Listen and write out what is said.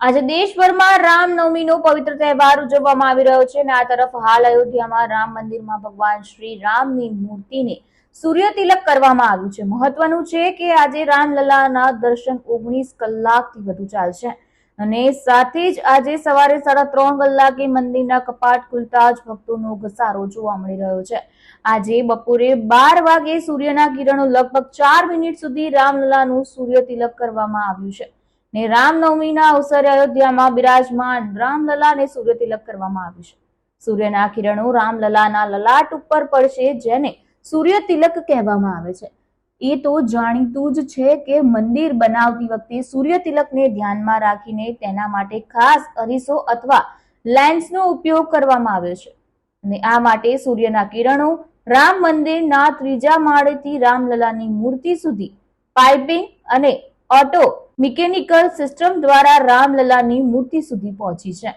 આજે દેશભરમાં રામનવમીનો પવિત્ર તહેવાર ઉજવવામાં આવી રહ્યો છે અને આ તરફ હાલ અયોધ્યામાં રામ મંદિરમાં ભગવાન શ્રી રામની મૂર્તિને સૂર્ય તિલક કરવામાં આવ્યું છે. મહત્વનું છે કે આજે રામલલાના દર્શન ઓગણીસ કલાકથી વધુ ચાલશે અને સાથે જ આજે સવારે સાડા ત્રણ કલાકે મંદિરના કપાટ ખુલતા જ ભક્તોનો ઘસારો જોવા મળી રહ્યો છે. આજે બપોરે બાર વાગે સૂર્યના કિરણો લગભગ ચાર મિનિટ સુધી રામલલાનું સૂર્ય તિલક કરવામાં આવ્યું છે. ને રામનવમીના અવસરે અયોધ્યામાં બિરાજમાન રામલલાને સૂર્ય તિલક કરવામાં આવ્યું છે. સૂર્યના કિરણો રામલલાના લલાટ ઉપર પડશે જેને સૂર્ય તિલક કહેવામાં આવે છે. એ તો જાણીતું જ છે કે મંદિર બનાવતી વખતે સૂર્ય તિલકને ધ્યાનમાં રાખીને તેના માટે ખાસ અરીસો અથવા લેન્સનો ઉપયોગ કરવામાં આવ્યો છે. અને આ માટે સૂર્યના કિરણો રામ મંદિરના ત્રીજા માળેથી રામલલાની મૂર્તિ સુધી પાઇપિંગ અને ઓટો મિકેનિકલ સિસ્ટમ દ્વારા રામલલાની મૂર્તિ સુધી પહોંચી છે.